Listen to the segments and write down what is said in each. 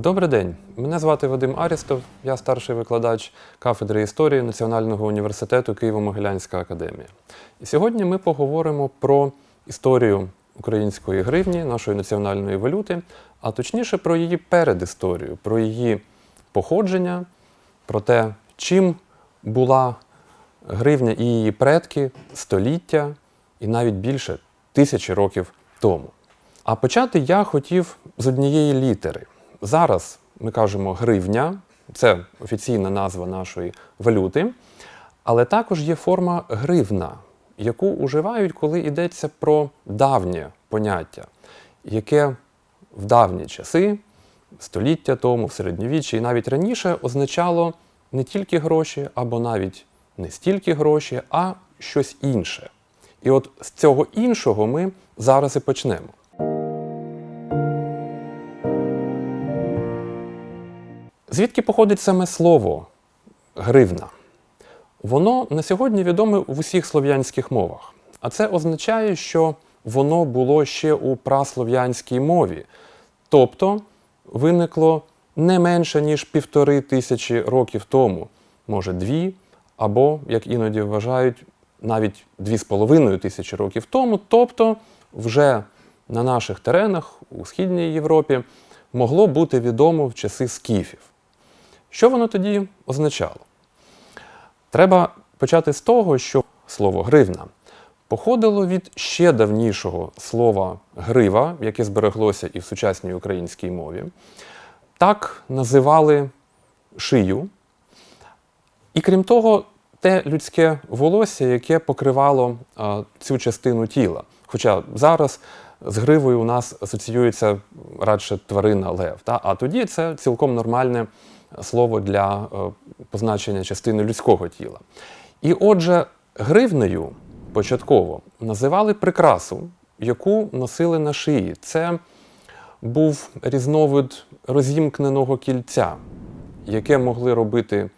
Добрий день. Мене звати Вадим Арістов, я старший викладач кафедри історії Національного університету Києво-Могилянська академія. І сьогодні ми поговоримо про історію української гривні, нашої національної валюти, а точніше про її передісторію, про її походження, про те, чим була гривня і її предки століття і навіть більше тисячі років тому. А почати я хотів з однієї літери. Зараз ми кажемо гривня, це офіційна назва нашої валюти, але також є форма гривна, яку уживають, коли йдеться про давнє поняття, яке в давні часи, століття тому, в середньовіччі і навіть раніше означало не тільки гроші, або навіть не стільки гроші, а щось інше. І от з цього іншого ми зараз і почнемо. Звідки походить саме слово гривна? Воно на сьогодні відоме в усіх слов'янських мовах. А це означає, що воно було ще у праслов'янській мові, тобто виникло не менше, ніж півтори тисячі років тому, може дві, або, як іноді вважають, навіть дві з половиною тисячі років тому, тобто вже на наших теренах у Східній Європі могло бути відомо в часи скіфів. Що воно тоді означало? Треба почати з того, що слово гривна походило від ще давнішого слова грива, яке збереглося і в сучасній українській мові. Так називали шию. І крім того, те людське волосся, яке покривало а, цю частину тіла. Хоча зараз з гривою у нас асоціюється радше тварина лев. Та? А тоді це цілком нормальне слово для е, позначення частини людського тіла. І отже, гривнею початково називали прикрасу, яку носили на шиї. Це був різновид розімкненого кільця, яке могли робити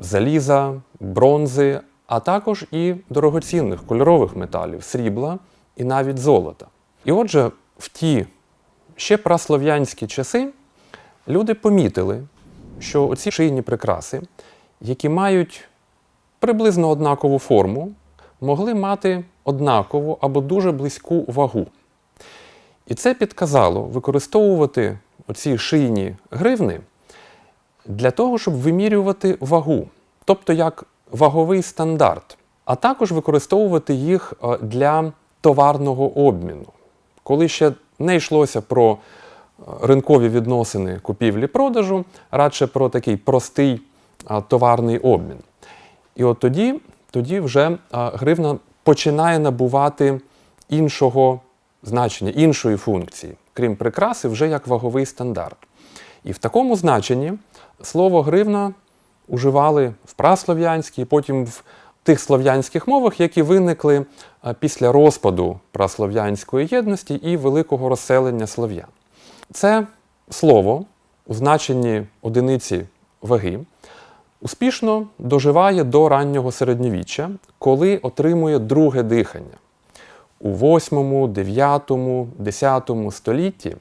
заліза, бронзи, а також і дорогоцінних кольорових металів, срібла і навіть золота. І отже, в ті ще праслов'янські часи люди помітили, що оці шийні прикраси, які мають приблизно однакову форму, могли мати однакову або дуже близьку вагу. І це підказало використовувати оці шийні гривни для того, щоб вимірювати вагу, тобто як ваговий стандарт, а також використовувати їх е, для товарного обміну. Коли ще не йшлося про ринкові відносини купівлі-продажу, радше про такий простий товарний обмін. І от тоді, тоді вже гривна починає набувати іншого значення, іншої функції, крім прикраси, вже як ваговий стандарт. І в такому значенні слово гривна уживали в праслов'янській, потім в тих слов'янських мовах, які виникли після розпаду праслов'янської єдності і великого розселення слов'ян. Це слово у значенні одиниці ваги успішно доживає до раннього середньовіччя, коли отримує друге дихання. У 8, 9, 10 столітті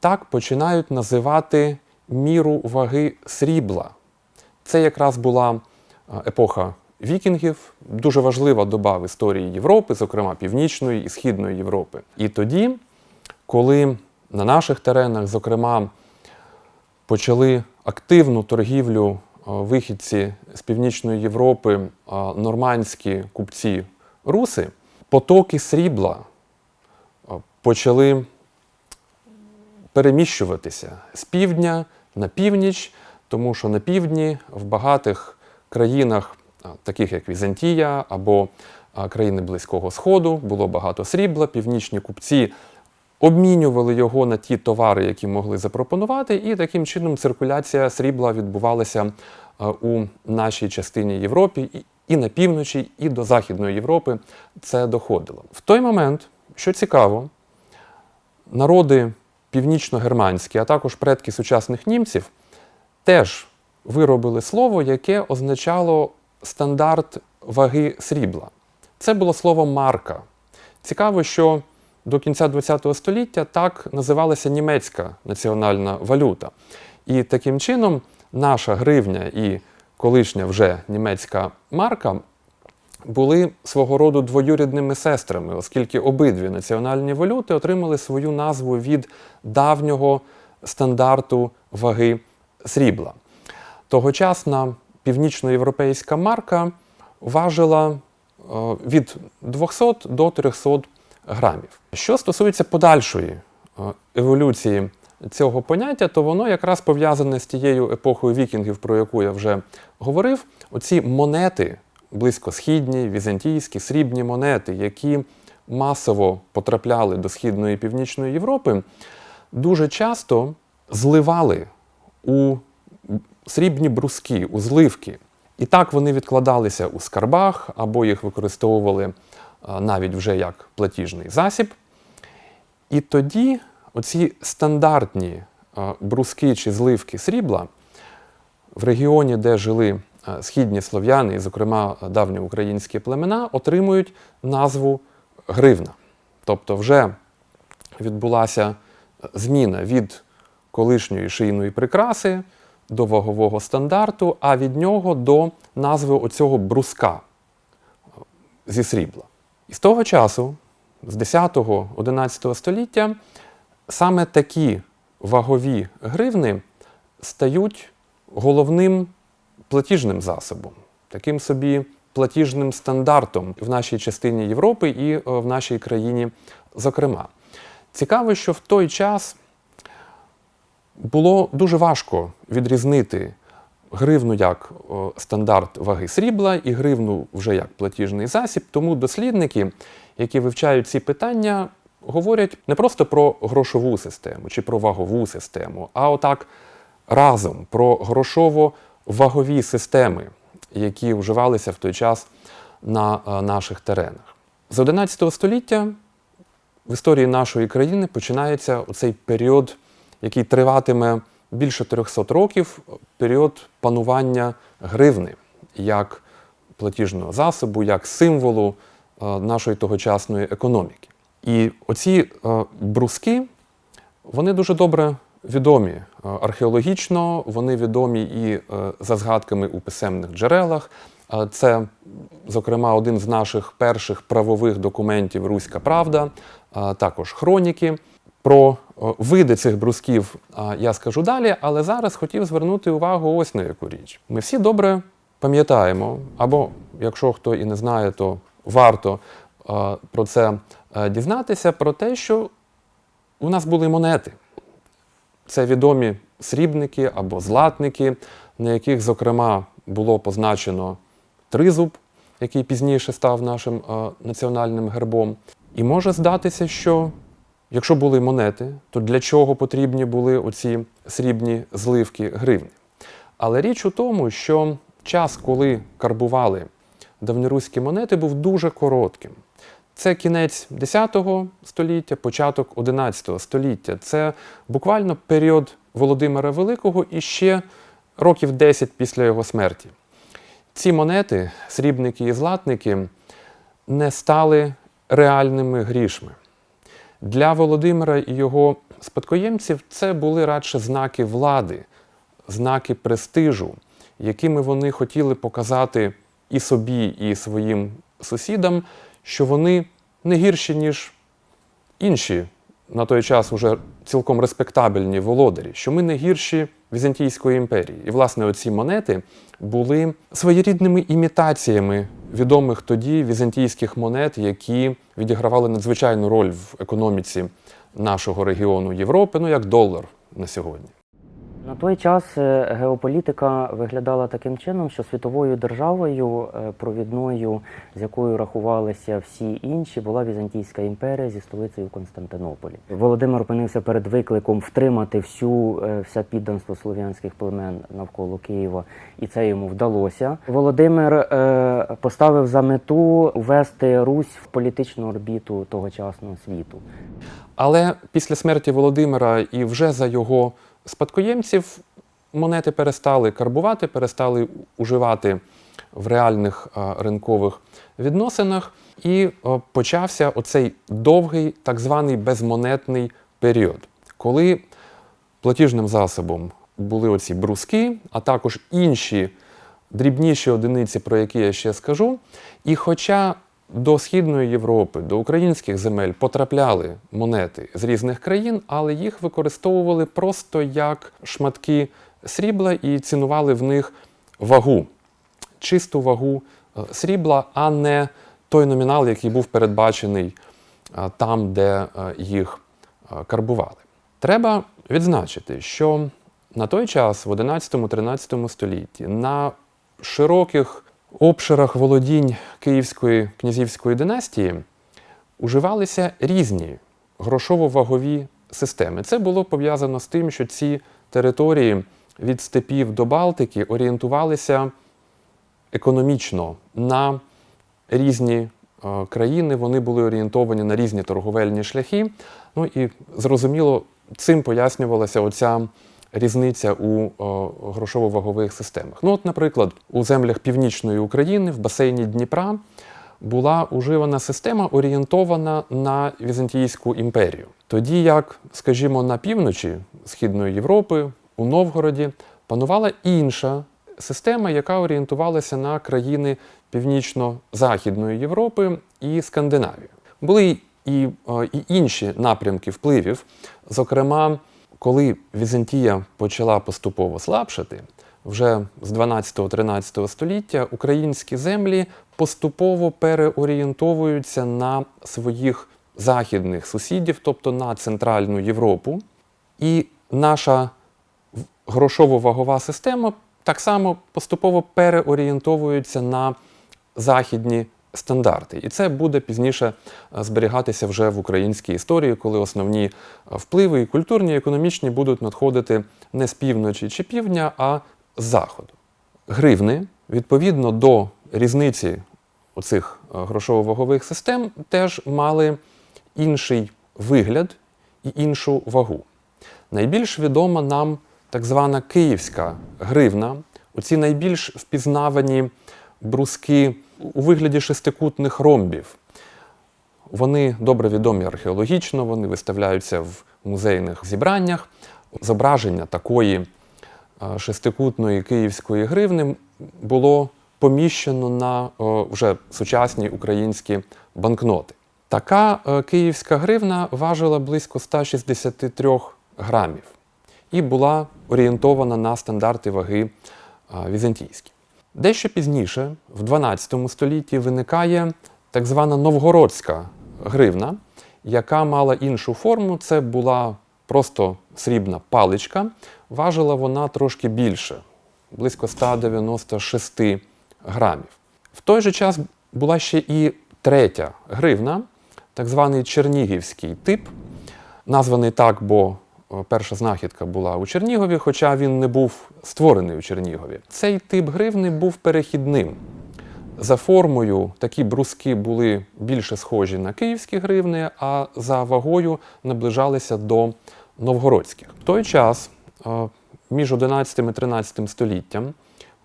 так починають називати міру ваги срібла. Це якраз була епоха вікінгів, дуже важлива доба в історії Європи, зокрема Північної і Східної Європи. І тоді, коли на наших теренах, зокрема, почали активну торгівлю вихідці з Північної Європи, нормандські купці руси, потоки срібла почали переміщуватися з півдня на північ, тому що на півдні в багатих країнах, таких як Візантія або країни Близького Сходу, було багато срібла, північні купці обмінювали його на ті товари, які могли запропонувати, і таким чином циркуляція срібла відбувалася у нашій частині Європи і на півночі, і до Західної Європи це доходило. В той момент, що цікаво, народи північно-германські, а також предки сучасних німців, теж виробили слово, яке означало стандарт ваги срібла. Це було слово марка. Цікаво, що до кінця ХХ століття так називалася німецька національна валюта. І таким чином наша гривня і колишня вже німецька марка були свого роду двоюрідними сестрами, оскільки обидві національні валюти отримали свою назву від давнього стандарту ваги срібла. Тогочасна північноєвропейська марка важила е, від 200 до 300 грамів. Що стосується подальшої е, еволюції цього поняття, то воно якраз пов'язане з тією епохою вікінгів, про яку я вже говорив. Оці монети, близькосхідні, візантійські, срібні монети, які масово потрапляли до Східної і Північної Європи, дуже часто зливали у срібні бруски, у зливки. І так вони відкладалися у скарбах або їх використовували навіть вже як платіжний засіб. І тоді оці стандартні бруски чи зливки срібла в регіоні, де жили східні слов'яни, і, зокрема, давньоукраїнські племена, отримують назву гривна. Тобто вже відбулася зміна від колишньої шийної прикраси до вагового стандарту, а від нього до назви оцього бруска зі срібла. І з того часу, з 10-11 століття, саме такі вагові гривни стають головним платіжним засобом, таким собі платіжним стандартом в нашій частині Європи і е, в нашій країні, зокрема. Цікаво, що в той час було дуже важко відрізнити гривну як стандарт ваги срібла і гривну вже як платіжний засіб. Тому дослідники, які вивчають ці питання, говорять не просто про грошову систему чи про вагову систему, а отак разом про грошово-вагові системи, які вживалися в той час на е, наших теренах. З 11 століття в історії нашої країни починається оцей період, який триватиме більше 300 років, період панування гривни як платіжного засобу, як символу е, нашої тогочасної економіки. І оці е, бруски, вони дуже добре відомі е, археологічно, вони відомі і за згадками у писемних джерелах. Це, зокрема, один з наших перших правових документів Руська Правда, також хроніки. Про е, види цих брусків я скажу далі, але зараз хотів звернути увагу ось на яку річ. Ми всі добре пам'ятаємо, або якщо хто і не знає, то варто е, про це е, дізнатися, про те, що у нас були монети. Це відомі срібники або златники, на яких, зокрема, було позначено тризуб, який пізніше став нашим національним гербом. І може здатися, що якщо були монети, то для чого потрібні були оці срібні зливки гривні? Але річ у тому, що час, коли карбували давньоруські монети, був дуже коротким. Це кінець 10 століття, початок 11 століття. Це буквально період Володимира Великого і ще років 10 після його смерті. Ці монети, срібники і златники, не стали реальними грішми. Для Володимира і його спадкоємців це були радше знаки влади, знаки престижу, якими вони хотіли показати і собі, і своїм сусідам, що вони не гірші, ніж інші на той час уже цілком респектабельні володарі, що ми не гірші Візантійської імперії. І, власне, оці монети були своєрідними імітаціями відомих тоді візантійських монет, які відігравали надзвичайну роль в економіці нашого регіону Європи, ну як долар на сьогодні. На той час е, геополітика виглядала таким чином, що світовою державою, е, провідною, з якою рахувалися всі інші, була Візантійська імперія зі столицею Константинополі. Володимир опинився перед викликом втримати всю е, все підданство слов'янських племен навколо Києва, і це йому вдалося. Володимир поставив за мету ввести Русь в політичну орбіту тогочасного світу. Але після смерті Володимира і вже за його спадкоємців монети перестали карбувати, перестали уживати в реальних ринкових відносинах. і е, почався оцей довгий так званий безмонетний період, коли платіжним засобом були оці бруски, а також інші дрібніші одиниці, про які я ще скажу. І хоча до Східної Європи, до українських земель потрапляли монети з різних країн, але їх використовували просто як шматки срібла і цінували в них вагу, чисту вагу е, срібла, а не той номінал, який був передбачений е, там, де е, їх карбували. Треба відзначити, що на той час, в 11-13 столітті, на широких обширах володінь Київської князівської династії уживалися різні грошово-вагові системи. Це було пов'язано з тим, що ці території від степів до Балтики орієнтувалися економічно на різні е, країни, вони були орієнтовані на різні торговельні шляхи. Ну і зрозуміло, цим пояснювалася оця різниця у грошово-вагових системах. Ну, от, наприклад, у землях північної України в басейні Дніпра була уживана система, орієнтована на Візантійську імперію. Тоді як, скажімо, на півночі Східної Європи, у Новгороді панувала інша система, яка орієнтувалася на країни Північно-Західної Європи і Скандинавії. Були і, і інші напрямки впливів. Зокрема, коли Візантія почала поступово слабшати, вже з 12-13 століття українські землі поступово переорієнтовуються на своїх західних сусідів, тобто на Центральну Європу. І наша грошово-вагова система так само поступово переорієнтовується на західні стандарти. І це буде пізніше е, зберігатися вже в українській історії, коли основні е, впливи і культурні, і економічні будуть надходити не з півночі чи півдня, а з заходу. Гривни, відповідно до різниці оцих е, грошово-вагових систем, теж мали інший вигляд і іншу вагу. Найбільш відома нам так звана київська гривна, оці найбільш впізнавані бруски у вигляді шестикутних ромбів. Вони добре відомі археологічно, вони виставляються в музейних зібраннях. Зображення такої е, шестикутної київської гривни було поміщено на е, вже сучасні українські банкноти. Така е, київська гривна важила близько 163 грамів і була орієнтована на стандарти ваги візантійські. Дещо пізніше, в 12 столітті, виникає так звана новгородська гривна, яка мала іншу форму. Це була просто срібна паличка. Важила вона трошки більше, близько 196 грамів. В той же час була ще і третя гривна, так званий чернігівський тип, названий так, бо перша знахідка була у Чернігові, хоча він не був створений у Чернігові. Цей тип гривни був перехідним. За формою такі бруски були більше схожі на київські гривни, а за вагою наближалися до новгородських. В той час, е, між 11 і 13 століттям,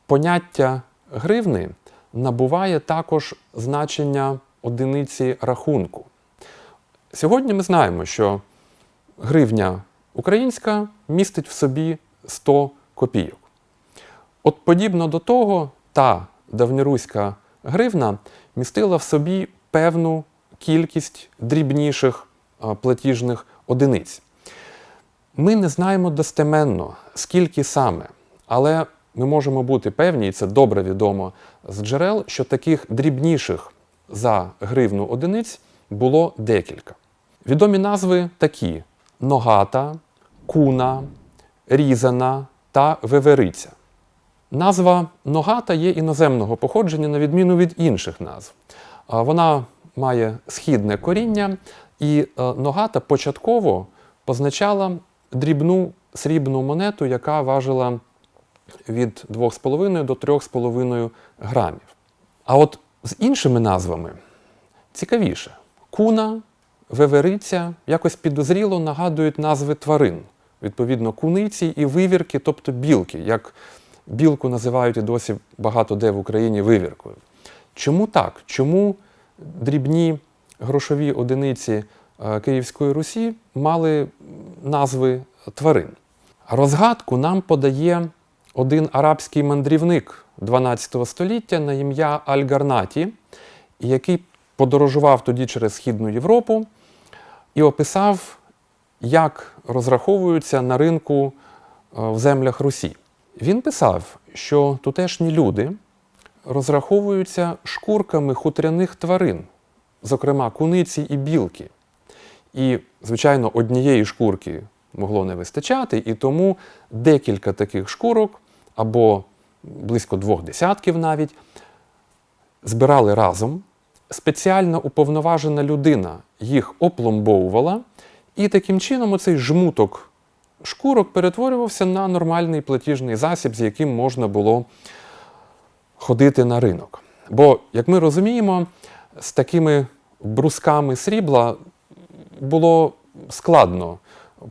поняття гривни набуває також значення одиниці рахунку. Сьогодні ми знаємо, що гривня українська містить в собі 100 копійок. От подібно до того, та давньоруська гривна містила в собі певну кількість дрібніших платіжних одиниць. Ми не знаємо достеменно, скільки саме, але ми можемо бути певні, і це добре відомо з джерел, що таких дрібніших за гривну одиниць було декілька. Відомі назви такі: ногата, куна, різана та вевериця. Назва ногата є іноземного походження, на відміну від інших назв. Вона має східне коріння, і е, ногата початково позначала дрібну срібну монету, яка важила від 2,5 до 3,5 грамів. А от з іншими назвами цікавіше. Куна, вевериця якось підозріло нагадують назви тварин. Відповідно, куниці і вивірки, тобто білки, як білку називають і досі багато де в Україні вивіркою. Чому так? Чому дрібні грошові одиниці е, Київської Русі мали назви тварин. Розгадку нам подає один арабський мандрівник 12 століття на ім'я Аль-Гарнаті, який подорожував тоді через Східну Європу і описав, як розраховуються на ринку е, в землях Русі. Він писав, що тутешні люди розраховуються шкурками хутряних тварин, зокрема куниці і білки. І, звичайно, однієї шкурки могло не вистачати, і тому декілька таких шкурок або близько двох десятків навіть збирали разом. Спеціально уповноважена людина їх опломбовувала, і таким чином оцей жмуток шкурок перетворювався на нормальний платіжний засіб, з яким можна було ходити на ринок. Бо, як ми розуміємо, з такими брусками срібла було складно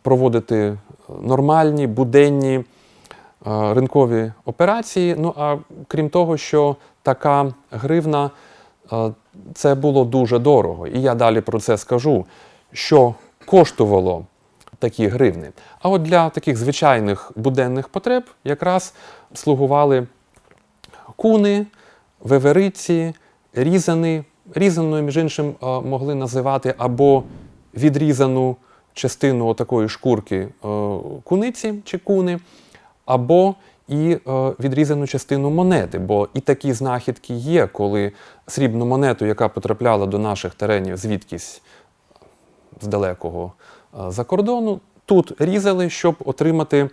проводити нормальні буденні е, ринкові операції. Ну а крім того, що така гривна е, це було дуже дорого. І я далі про це скажу, що коштувало такі гривни. А от для таких звичайних буденних потреб якраз слугували куни, вевериці, різани. Різаною, між іншим, е, могли називати або відрізану частину такої шкурки е, куниці чи куни, або і е, відрізану частину монети. Бо і такі знахідки є, коли срібну монету, яка потрапляла до наших теренів звідкись з далекого е, за кордону, тут різали, щоб отримати е,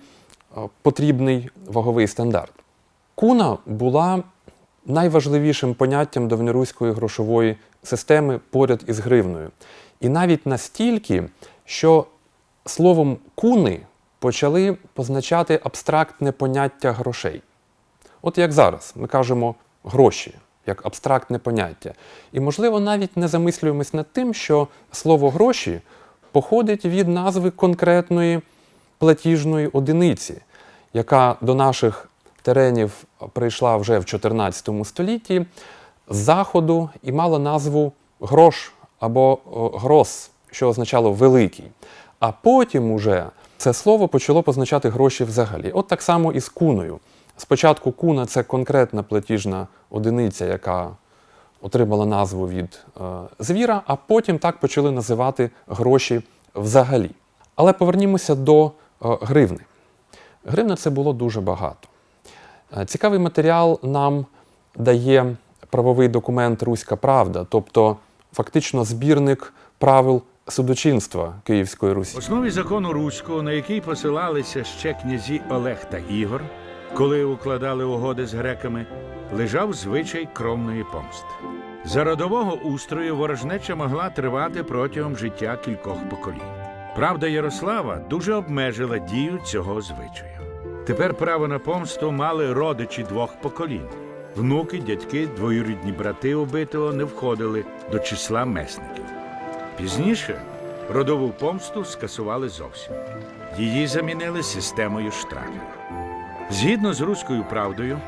потрібний ваговий стандарт. Куна була найважливішим поняттям давньоруської грошової системи поряд із гривною. І навіть настільки, що словом куни почали позначати абстрактне поняття грошей. От як зараз ми кажемо гроші як абстрактне поняття. І, можливо, навіть не замислюємось над тим, що слово гроші походить від назви конкретної платіжної одиниці, яка до наших теренів прийшла вже в 14 столітті з заходу і мала назву грош або грос, що означало великий. А потім уже це слово почало позначати гроші взагалі. От так само і з куною. Спочатку куна це конкретна платіжна одиниця, яка отримала назву від е, звіра, а потім так почали називати гроші взагалі. Але повернімося до е, гривни. Гривна це було дуже багато. Е, Цікавий матеріал нам дає правовий документ Руська Правда, тобто фактично збірник правил судочинства Київської Русі. В основі закону руського, на який посилалися ще князі Олег та Ігор, коли укладали угоди з греками, лежав звичай кровної помсти. За родового устрою ворожнеча могла тривати протягом життя кількох поколінь. Правда Ярослава дуже обмежила дію цього звичаю. Тепер право на помсту мали родичі двох поколінь. Внуки, дядьки, двоюрідні брати убитого не входили до числа месників. Пізніше родову помсту скасували зовсім. Її замінили системою штрафів. Згідно з руською правдою,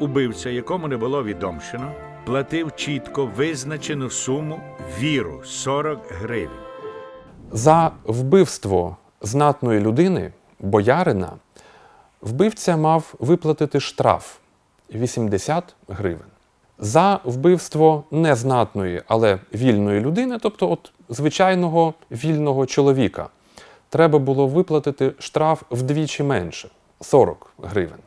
убивця, якому не було відомщено, платив чітко визначену суму віру 40 гривень. За вбивство знатної людини, боярина, вбивця мав виплатити штраф 80 гривень. За вбивство незнатної, але вільної людини, тобто от звичайного вільного чоловіка, треба було виплатити штраф вдвічі менше 40 гривень.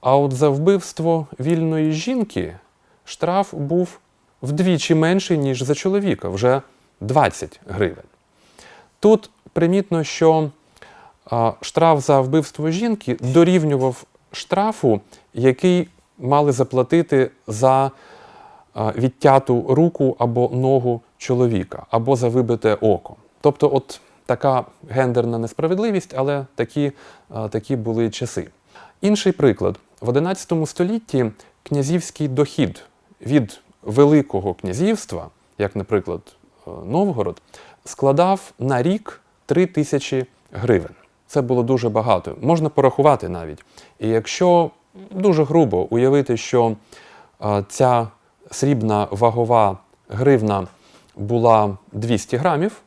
А от за вбивство вільної жінки штраф був вдвічі менший, ніж за чоловіка, вже 20 гривень. Тут примітно, що штраф за вбивство жінки дорівнював штрафу, який мали заплатити за відтяту руку або ногу чоловіка, або за вибите око. Тобто, от така гендерна несправедливість, але такі, такі були часи. Інший приклад: в XI столітті князівський дохід від Великого князівства, як, наприклад, е, Новгород, складав на рік 3 тисячі гривень. Це було дуже багато. Можна порахувати навіть. І якщо дуже грубо уявити, що е, ця срібна вагова гривна була 200 грамів,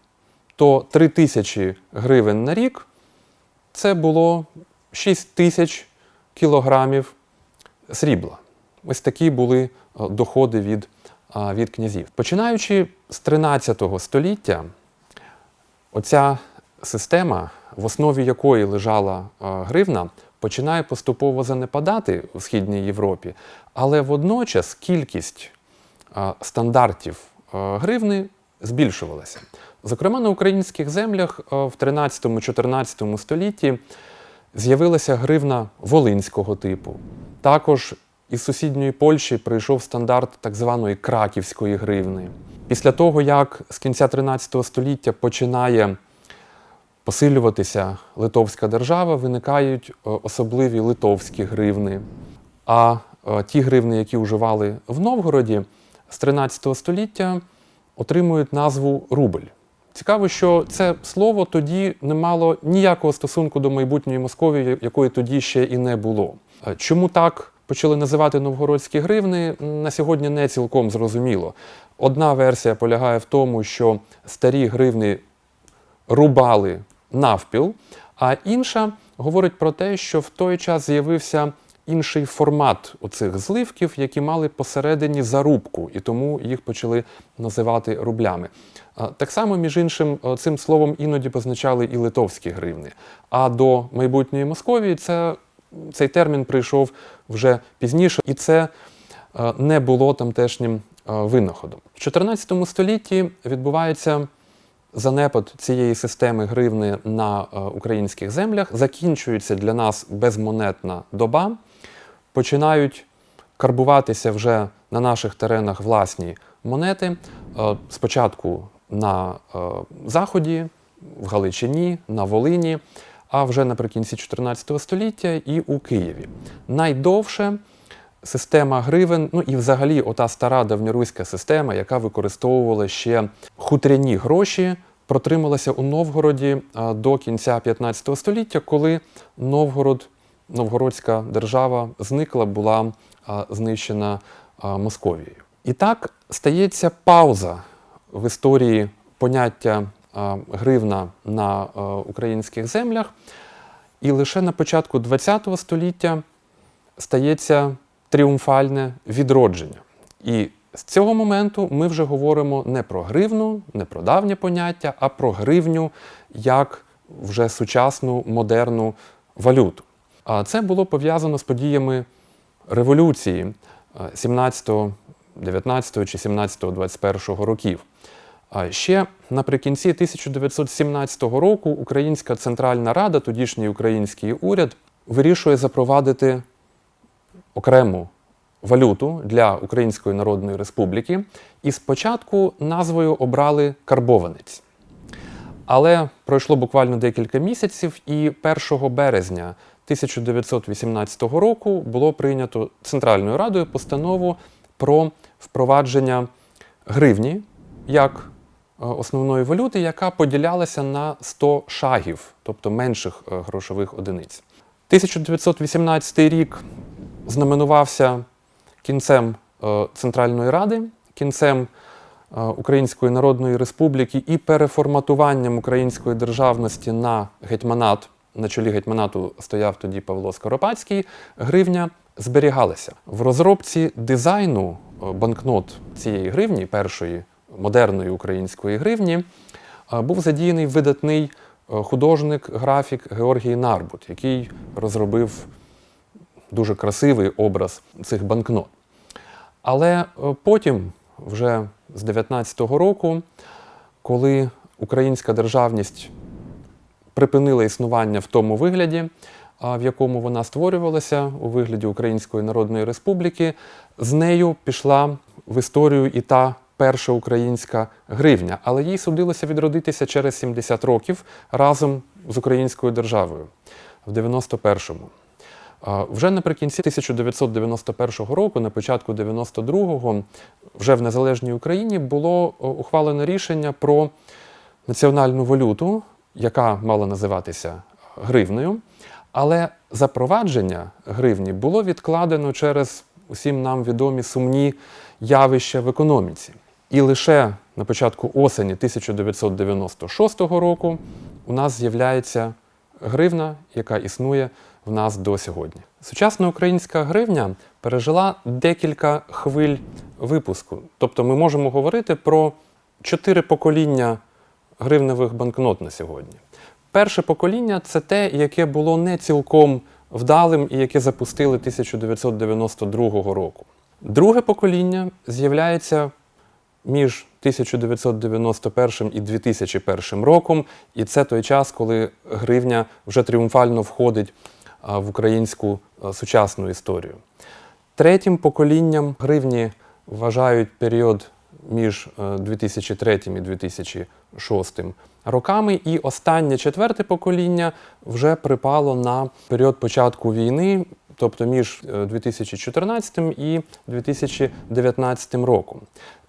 то 3 тисячі гривень на рік це було 6 тисяч кілограмів срібла. Ось такі були е, доходи від, від князів. Починаючи з 13 століття, оця система, в основі якої лежала е, гривна, починає поступово занепадати у Східній Європі, але водночас кількість е, стандартів гривни збільшувалася. Зокрема, на українських землях е, в 13-14 столітті з'явилася гривна волинського типу. Також із сусідньої Польщі прийшов стандарт так званої краківської гривни. Після того, як з кінця 13 століття починає посилюватися литовська держава, виникають е, особливі литовські гривни. А е, ті гривни, які вживали в Новгороді з 13 століття, отримують назву рубль. Цікаво, що це слово тоді не мало ніякого стосунку до майбутньої Московії, якої тоді ще і не було. Е, Чому так почали називати новгородські гривни, на сьогодні не цілком зрозуміло. Одна версія полягає в тому, що старі гривни рубали навпіл, а інша говорить про те, що в той час з'явився інший формат оцих зливків, які мали посередині зарубку, і тому їх почали називати рублями. Так само, між іншим, е, цим словом іноді позначали і литовські гривни. А до майбутньої Московії це, цей термін прийшов вже пізніше, і це е, не було тамтешнім е, винаходом. В 14 столітті відбувається занепад цієї системи гривни на українських землях, закінчується для нас безмонетна доба, починають карбуватися вже на наших теренах власні монети. Е, Спочатку на е, Заході, в Галичині, на Волині, а вже наприкінці 14 століття і у Києві. Найдовше система гривен, ну і взагалі ота стара давньоруська система, яка використовувала ще хутряні гроші, протрималася у Новгороді до кінця 15 століття, коли Новгород, Новгородська держава зникла, була знищена Московією. І так стається пауза в історії поняття гривна на українських землях. І лише на початку ХХ століття стається тріумфальне відродження. І з цього моменту ми вже говоримо не про гривну, не про давнє поняття, а про гривню як вже сучасну модерну валюту. А це було пов'язано з подіями революції е, 17, 19 чи 17, 21 років. Ще наприкінці 1917 року Українська Центральна Рада, тодішній український уряд, вирішує запровадити окрему валюту для Української Народної Республіки, і спочатку назвою обрали карбованець. Але пройшло буквально декілька місяців, і 1 березня 1918 року було прийнято Центральною Радою постанову про впровадження гривні як е, основної валюти, яка поділялася на 100 шагів, тобто менших е, грошових одиниць. 1918 рік знаменувався кінцем е, Центральної Ради, кінцем Української Народної Республіки і переформатуванням української державності на гетьманат. На чолі гетьманату стояв тоді Павло Скоропадський. Гривня зберігалася в розробці дизайну е, банкнот цієї гривні, першої модерної української гривні, е, був задіяний видатний е, художник, графік Георгій Нарбут, який розробив дуже красивий образ цих банкнот. Але потім, вже з 19-го року, коли українська державність припинила існування в тому вигляді, в якому вона створювалася у вигляді Української Народної Республіки, з нею пішла в історію і та перша українська гривня, але їй судилося відродитися через 70 років разом з українською державою в 91-му. Вже наприкінці 1991 року, на початку 92-го, вже в незалежній Україні було ухвалено рішення про національну валюту, яка мала називатися гривнею, але запровадження гривні було відкладено через усім нам відомі сумні явища в економіці. І лише на початку осені 1996 року у нас з'являється гривна, яка існує в нас до сьогодні. Сучасна українська гривня пережила декілька хвиль випуску. Тобто ми можемо говорити про чотири покоління гривневих банкнот на сьогодні. Перше покоління це те, яке було не цілком вдалим і яке запустили 1992 року. Друге покоління з'являється між 1991 і 2001 роком, і це той час, коли гривня вже тріумфально входить в українську сучасну історію. Третім поколінням гривні вважають період між е, 2003 і 2006 роками, і останнє четверте покоління вже припало на період початку війни, тобто між е, 2014 і 2019 роком.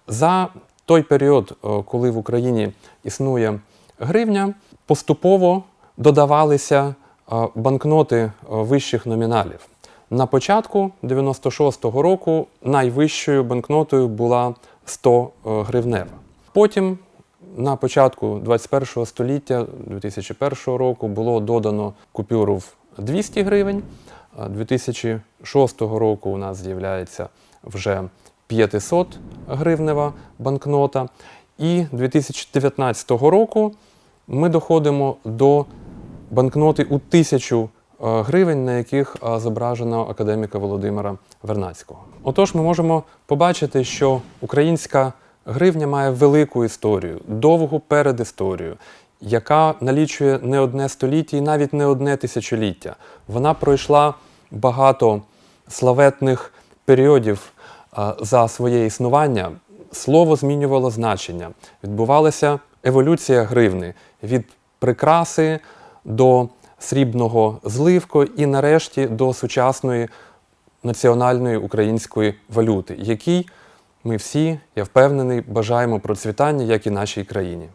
За той період, е, коли в Україні існує гривня, поступово додавалися е, банкноти е, вищих номіналів. На початку 96-го року найвищою банкнотою була 100 гривнева. Потім на початку 21 століття, 2001 року, було додано купюру в 200 гривень. 2006 року у нас з'являється вже 500 гривнева банкнота. І 2019 року ми доходимо до банкноти у тисячу е, гривень, на яких е, зображено академіка Володимира Вернацького. Отож, ми можемо побачити, що українська гривня має велику історію, довгу передісторію, яка налічує не одне століття і навіть не одне тисячоліття. Вона пройшла багато славетних періодів е, за своє існування. Слово змінювало значення, відбувалася еволюція гривни від прикраси до срібного зливку і нарешті до сучасної національної української валюти, якій ми всі, я впевнений, бажаємо процвітання, як і нашій країні.